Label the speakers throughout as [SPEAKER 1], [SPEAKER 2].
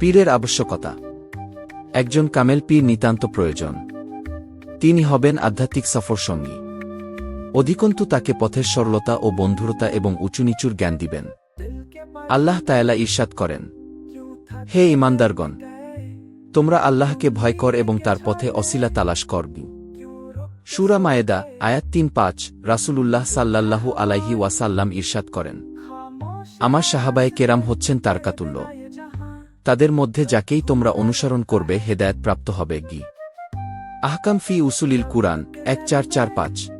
[SPEAKER 1] পীরের আবশ্যকতা। একজন কামেল পীর নিতান্ত প্রয়োজন। তিনি হবেন আধ্যাত্মিক সফর সঙ্গী অধিকন্তু তাকে পথের সরলতা ও বন্ধুরতা এবং উঁচুনিচুর জ্ঞান দিবেন। আল্লাহ তায়ালা ঈর্ষাদ করেন, হে ইমানদারগণ তোমরা আল্লাহকে ভয় কর এবং তার পথে অসিলা তালাশ করবি সুরা মায়েদা, আয়াত তিন পাঁচ, রাসূলুল্লাহ সাল্লাল্লাহু আলাইহি ওয়াসাল্লাম ঈর্ষাদ করেন, আমার সাহাবায়ে কেরাম হচ্ছেন তারকাতুল্য। তাদের মধ্যে যাকেই তোমরা অনুসরণ করবে হেদায়েত প্রাপ্ত হবে গি। আহকাম ফি উসুলিল কুরআন, এক চার চার পাঁচ।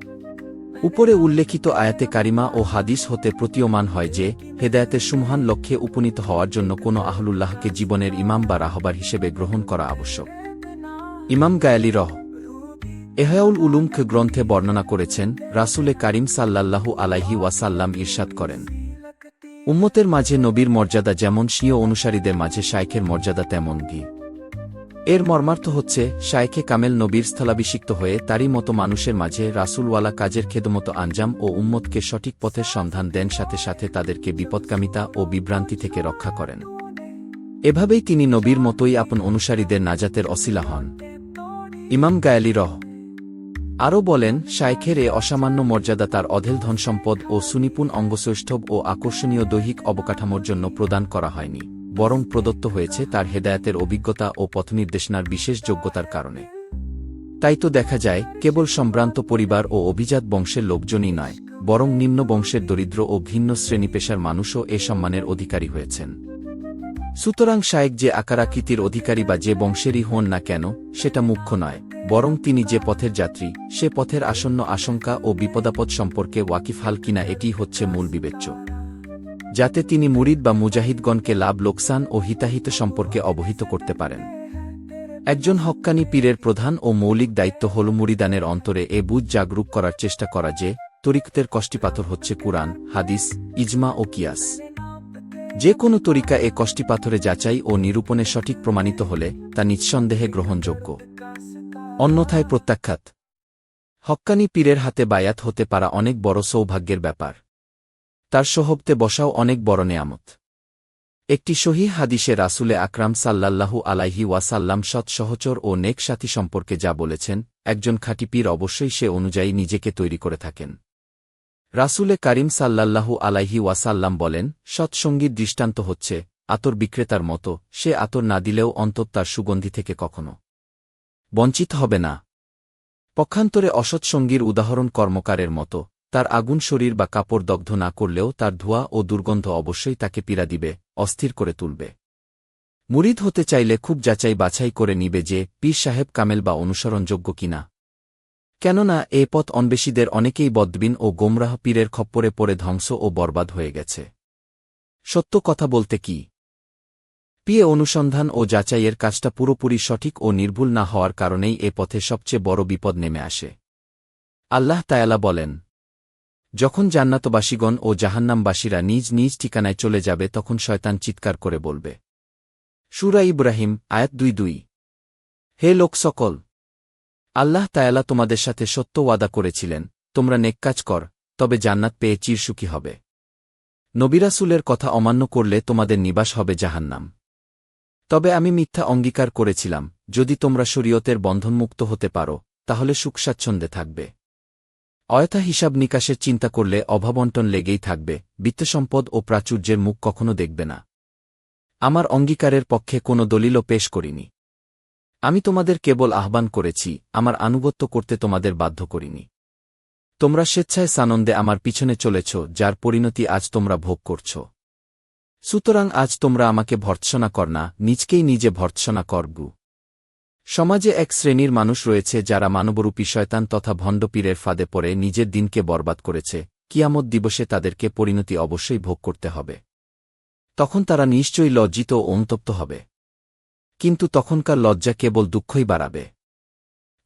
[SPEAKER 1] উপরে উল্লেখিত আয়াতে কারিমা ও হাদিস হতে প্রতীয়মান হয় যে, হেদায়েতের সুমহান লক্ষ্যে উপনীত হওয়ার জন্য কোনো আহলুল্লাহকে জীবনের ইমাম বা রাহবার হিসেবে গ্রহণ করা আবশ্যক। ইমাম গায়ালি রহ। এহাউল উলুমখ গ্রন্থে বর্ণনা করেছেন, রাসুলে কারিম সাল্লাল্লাহু আলাইহি ওয়াসাল্লাম ইরশাদ করেন। উম্মতের মাঝে নবীর মর্যাদা যেমন স্বীয় অনুসারীদের মাঝে শাইখের মর্যাদা তেমন গি এর মর্মার্থ হচ্ছে, শাইখে কামেল নবীর স্থলাভিষিক্ত হয়ে তারই মতো মানুষের মাঝে রাসূলওয়ালা কাজের খেদমত আঞ্জাম ও উম্মতকে সঠিক পথের সন্ধান দেন সাথে সাথে তাদেরকে বিপদকামিতা ও বিভ্রান্তি থেকে রক্ষা করেন। এভাবেই তিনি নবীর মতোই আপন অনুসারীদের নাজাতের অসিলা হন। ইমাম গায়ালি রহ আরও বলেন শাইখের এ অসামান্য মর্যাদা তার অধেল ধনসম্পদ ও সুনিপুণ অঙ্গসৈষ্ঠব ও আকর্ষণীয় দৈহিক অবকাঠামোর জন্য প্রদান করা হয়নি, বরং প্রদত্ত হয়েছে তার হেদায়াতের অভিজ্ঞতা ও পথনির্দেশনার বিশেষ যোগ্যতার কারণে। তাই তো দেখা যায়, কেবল সম্ভ্রান্ত পরিবার ও অভিজাত বংশের লোকজনই নয়, বরং নিম্ন বংশের দরিদ্র ও ভিন্ন শ্রেণি পেশার মানুষও এ সম্মানের অধিকারী হয়েছেন। সুতরাং শায়েক যে আকারাকৃতির অধিকারী বা যে বংশেরই হন না কেন, সেটা মুখ্য নয়। বরং তিনি যে পথের যাত্রী, সে পথের আসন্ন আশঙ্কা ও বিপদাপদ সম্পর্কে ওয়াকিফহাল কিনা এটিই হচ্ছে মূল বিবেচ্য। যাতে তিনি মুরিদ বা মুজাহিদগণকে লাভ, লোকসান ও হিতাহিত সম্পর্কে অবহিত করতে পারেন। একজন হক্কানি পীরের প্রধান ও মৌলিক দায়িত্ব হল মুরিদানের অন্তরে এ বুঝ জাগরুক করার চেষ্টা করা যে, তরিকতের কষ্টিপাথর হচ্ছে কুরআন, হাদিস, ইজমা ও কিয়াস। যে কোনো তরিকা এ কষ্টিপাথরে যাচাই ও নিরূপণে সঠিক প্রমাণিত হলে তা নিঃসন্দেহে গ্রহণযোগ্য। অন্যথায় প্রত্যাখ্যাত। হক্কানি পীরের হাতে বায়াত হতে পারা অনেক বড় সৌভাগ্যের ব্যাপার। তার সোহবতে বসাও অনেক বড় নেয়ামত। একটি সহি হাদিসে রাসুলে আকরাম সাল্লাল্লাহু আলাইহি ওয়াসাল্লাম সৎ, সহচর ও নেক সাথী সম্পর্কে যা বলেছেন, একজন খাঁটি পীর অবশ্যই সে অনুযায়ী নিজেকে তৈরি করে থাকেন। রাসুলে কারিম সাল্লাল্লাহু আলাইহি ওয়াসাল্লাম বলেন সৎসঙ্গীর দৃষ্টান্ত হচ্ছে আতর বিক্রেতার মতো, সে আতর না দিলেও অন্তত তার সুগন্ধি থেকে কখনো। বঞ্চিত হবে না। পক্ষান্তরে অসৎসঙ্গীর উদাহরণ কর্মকারের মতো, তার আগুন শরীর বা কাপড় দগ্ধ না করলেও তার ধোঁয়া ও দুর্গন্ধ অবশ্যই তাকে পীড়া দিবে, অস্থির করে তুলবে। মুরিদ হতে চাইলে খুব যাচাই বাছাই করে নিবে যে, পীর সাহেব কামেল বা অনুসরণযোগ্য কিনা। কেননা, এ পথ অন্বেষীদের অনেকেই বদবিন ও গোমরাহ পীরের খপ্পরে পড়ে ধ্বংস ও বরবাদ হয়ে গেছে। সত্য কথা বলতে কি? পিয়ে অনুসন্ধান ও যাচাইয়ের কাজটা পুরোপুরি সঠিক ও নির্ভুল না হওয়ার কারণেই এ পথে সবচেয়ে বড় বিপদ নেমে আসে। আল্লাহ তায়ালা বলেন, যখন জান্নাতবাসীগণ ও জাহান্নামবাসীরা নিজ নিজ ঠিকানায় চলে যাবে, তখন শয়তান চিৎকার করে বলবে, সুরা ইব্রাহিম, আয়াত দুই দুই। হে লোক সকল, আল্লাহ তায়ালা তোমাদের সাথে সত্য ওয়াদা করেছিলেন, তোমরা নেককাজ কর, তবে জান্নাত পেয়ে চিরসুখী হবে। নবিরাসুলের কথা অমান্য করলে তোমাদের নিবাস হবে জাহান্নাম। তবে আমি মিথ্যা অঙ্গীকার করেছিলাম, যদি তোমরা শরীয়তের বন্ধনমুক্ত হতে পারো, তাহলে সুখস্বাচ্ছন্দ্যে থাকবে। অয়থা হিসাব নিকাশের চিন্তা করলে অভাবন্টন লেগেই থাকবে, বিত্তসম্পদ ও প্রাচুর্যের মুখ কখনো দেখবে না। আমার অঙ্গীকারের পক্ষে কোনো দলিলও পেশ করিনি। আমি তোমাদের কেবল আহ্বান করেছি, আমার আনুগত্য করতে তোমাদের বাধ্য করিনি। তোমরা স্বেচ্ছায় সানন্দে আমার পিছনে চলেছ, যার পরিণতি আজ তোমরা ভোগ করছ। সুতরাং আজ তোমরা আমাকে ভর্ৎসনা কর না, নিজকেই নিজে ভর্ৎসনা করগু সমাজে এক শ্রেণির মানুষ রয়েছে যারা মানবরূপী শয়তান তথা ভণ্ডপীরের ফাঁদে পড়ে নিজের দিনকে বরবাদ করেছে, কিয়ামত দিবসে তাদেরকে পরিণতি অবশ্যই ভোগ করতে হবে। তখন তারা নিশ্চয়ই লজ্জিত ও অনুতপ্ত হবে। কিন্তু তখনকার লজ্জা কেবল দুঃখই বাড়াবে।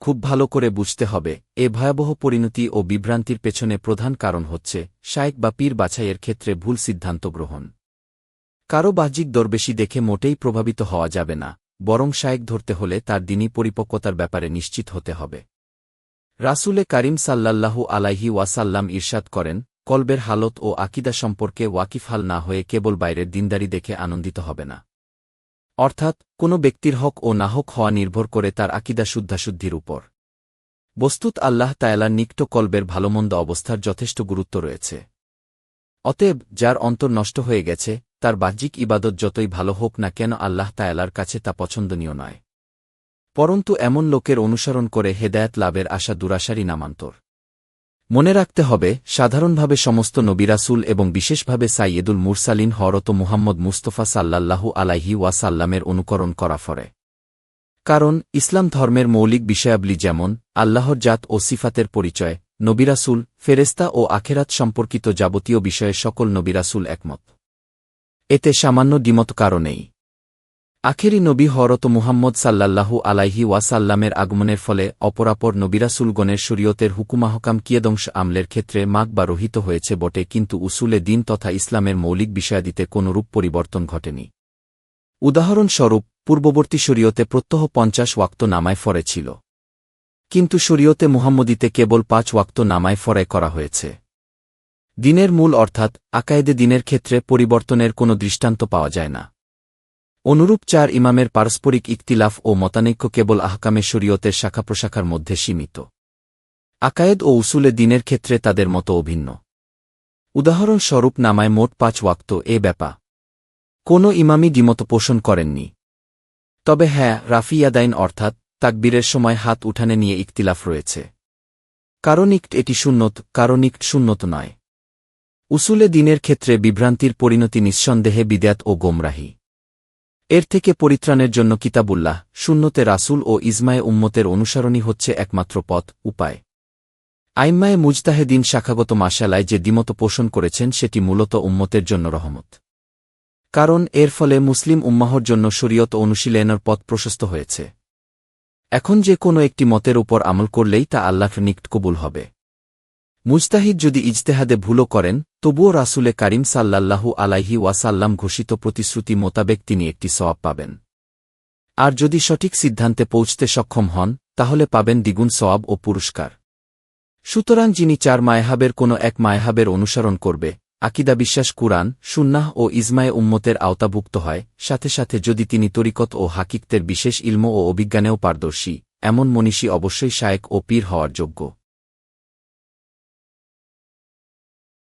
[SPEAKER 1] খুব ভালো করে বুঝতে হবে, এ ভয়াবহ পরিণতি ও বিভ্রান্তির পেছনে প্রধান কারণ হচ্ছে, শায়েক বা পীর বাছাইয়ের ক্ষেত্রে ভুল সিদ্ধান্ত গ্রহণ। কারও বাহ্যিক দরবেশি দেখে মোটেই প্রভাবিত হওয়া যাবে না, বরং শায়েক ধরতে হলে তার দিনই পরিপক্কতার ব্যাপারে নিশ্চিত হতে হবে। রাসুলে কারিম সাল্লাল্লাহু আলাইহি ওয়াসাল্লাম ইরশাদ করেন, কলবের হালত ও আকিদা সম্পর্কে ওয়াকিফহাল না হয়ে কেবল বাইরের দিনদারি দেখে আনন্দিত হবে না। অর্থাৎ, কোনো ব্যক্তির হক ও নাহক হওয়া নির্ভর করে তার আকিদা শুদ্ধাশুদ্ধির উপর। বস্তুত আল্লাহ তায়ালার নিকট কলবের ভালোমন্দ অবস্থার যথেষ্ট গুরুত্ব রয়েছে। অতএব, যার অন্তর নষ্ট হয়ে গেছে তার বাহ্যিক ইবাদত যতই ভালো হোক না কেন আল্লাহ তায়ালার কাছে তা পছন্দনীয় নয়। পরন্তু এমন লোকের অনুসরণ করে হেদায়েত লাভের আশা দুরাশারই নামান্তর। মনে রাখতে হবে, সাধারণভাবে সমস্ত নবিরাসুল এবং বিশেষভাবে সাইয়েদুল মুরসালিন হরত মুহাম্মদ মুস্তফা সাল্লাল্লাহু আলাইহি ওয়াসাল্লামের অনুকরণ করা ফরে। কারণ, ইসলাম ধর্মের মৌলিক বিষয়াবলী যেমন, আল্লাহর জাত ও সিফাতের পরিচয় নবিরাসুল ফেরেস্তা ও আখেরাত সম্পর্কিত যাবতীয় বিষয়ে সকল নবিরাসুল একমত। এতে সামান্য দ্বিমত কারণেই আখেরি নবী হরত মুহাম্মদ সাল্লাল্লাহু আলাইহি ওয়াসাল্লামের আগমনের ফলে অপরাপর নবিরাসুলগণের শরীয়তের হুকুমাহকাম কিয়দংশ আমলের ক্ষেত্রে মাগ বা রহিত হয়েছে বটে, কিন্তু উসুলে দিন তথা ইসলামের মৌলিক বিষয়াদিতে কোনরূপ পরিবর্তন ঘটেনি। উদাহরণস্বরূপ, পূর্ববর্তী শরীয়তে প্রত্যহ পঞ্চাশ ওয়াক্ত নামায় ফরে ছিল। কিন্তু শরীয়তে মুহাম্মদীতে কেবল পাঁচ ওয়াক্ত নামায় ফরে করা হয়েছে। দিনের মূল অর্থাৎ আকায়েদে দিনের ক্ষেত্রে পরিবর্তনের কোনো দৃষ্টান্ত পাওয়া যায় না। অনুরূপ চার ইমামের পারস্পরিক ইকতিলাফ ও মতানৈক্য কেবল আহকামে শরীয়তের শাখা প্রশাখার মধ্যে সীমিত। আকায়েদ ও উসুলে দিনের ক্ষেত্রে তাদের মতো অভিন্ন। উদাহরণস্বরূপ নামায় মোট পাঁচ ওয়াক্ত এ ব্যাপা। কোনো ইমামই দ্বিমত পোষণ করেননি। তবে হ্যাঁ রাফিয়াদাইন অর্থাৎ তাকবীরের সময় হাত উঠানে নিয়ে ইকতিলাফ রয়েছে। কারণ ইক্ট এটি শূন্যত কারণ ইক্ট শূন্যত নয়। উসুলে দিনের ক্ষেত্রে বিভ্রান্তির পরিণতি নিঃসন্দেহে বিদ্যাত ও গোমরাহী। এর থেকে পরিত্রাণের জন্য কিতাবুল্লাহ শূন্যতে রাসূল ও ইজমায়ে উম্মতের অনুসরণই হচ্ছে একমাত্র পথ, উপায়। আইম্মায়ে মুজতাহেদিন শাখাগত মাসালায় যে দ্বিমত পোষণ করেছেন সেটি মূলত উম্মতের জন্য রহমত। কারণ এর ফলে মুসলিম উম্মাহর জন্য শরীয়ত অনুশীলনের পথ প্রশস্ত হয়েছে। এখন যে কোনো একটি মতের উপর আমল করলেই তা আল্লাহর নিকট কবুল হবে। মুজতাহিদ যদি ইজতেহাদে ভুলও করেন, তবুও রাসুলে কারিম সাল্লাল্লাহু আলাইহি ওয়াসাল্লাম ঘোষিত প্রতিশ্রুতি মোতাবেক তিনি একটি সওয়াব পাবেন। আর যদি সঠিক সিদ্ধান্তে পৌঁছতে সক্ষম হন, তাহলে পাবেন দ্বিগুণ সওয়াব ও পুরস্কার। সুতরাং যিনি চার মায়হাবের কোনো এক মায়হাবের অনুসরণ করবে, আকিদা বিশ্বাস কুরআন, সুন্নাহ ও ইজমায়ে উম্মতের আওতাভুক্ত হয়, সাথে সাথে যদি তিনি তরিকত ও হাকিকতের বিশেষ ইলম ও অভিজ্ঞানেও পারদর্শী, এমন মনীষী অবশ্যই শায়েক ও পীর হওয়ার যোগ্য।